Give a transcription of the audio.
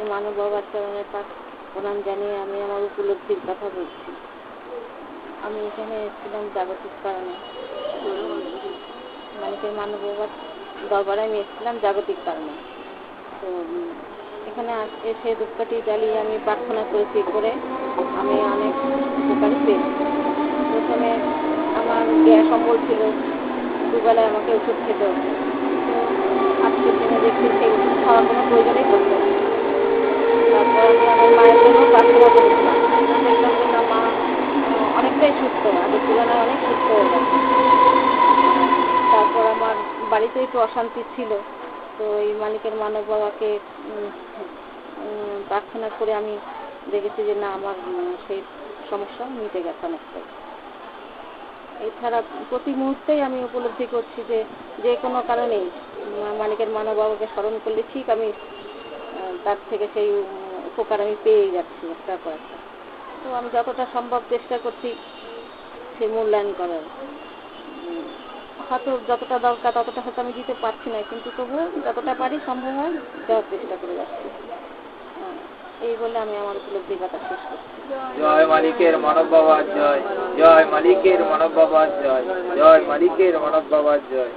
মালিকের মানব বাবার চরণের পাক প্রণাম জানিয়ে আমি আমার উপলব্ধির কথা বলছি। আমি এখানে এসেছিলাম জাগতিক কারণে। মালিকের মানব বাবার দরবারে আমি এসেছিলাম জাগতিক কারণে। তো, এখানে এসে ধূপকাঠি জ্বালিয়ে আমি প্রার্থনা করেছি করে আমি অনেক উপকারী পেয়েছি। প্রথমে আমার গ্যাস অম্বল ছিল। দুবেলায় আমাকে ওষুধ খেতে হতো। আজকের দিনে মায়ের জন্য প্রার্থনা করেছিলাম দেখলাম যে না। মা অনেকটাই সুস্থ আগের তুলনায় অনেক সুস্থ হয়ে গেছে। তারপর আমার বাড়িতে একটু অশান্তি ছিল, তো এই মালিকের মানব বাবাকে প্রার্থনা করে আমি দেখেছি যে না, আমার সেই সমস্যা মিটে গেছে অনেকটাই। এছাড়া প্রতি মুহূর্তেই আমি উপলব্ধি করছি যে যে কোনো কারণেই মালিকের মানব বাবাকে স্মরণ করলে ঠিক আমি তার থেকে সেই উপকার আমি পেয়েই যাচ্ছি, একটা একটা তো আমি যতটা সম্ভব চেষ্টা করছি সেই মূল্যায়ন করার। হয়তো যতটা দরকার ততটা হয়তো আমি দিতে পারছি না, কিন্তু তবুও যতটা পারি সম্ভব হয় দেওয়ার চেষ্টা করে যাচ্ছি। এই বলে আমি আমার উপলব্ধির কথা শেষ করছি। জয় মালিকের মানব বাবার জয় জয় মালিকের মানব বাবার জয় জয় মালিকের মানব বাবার জয়।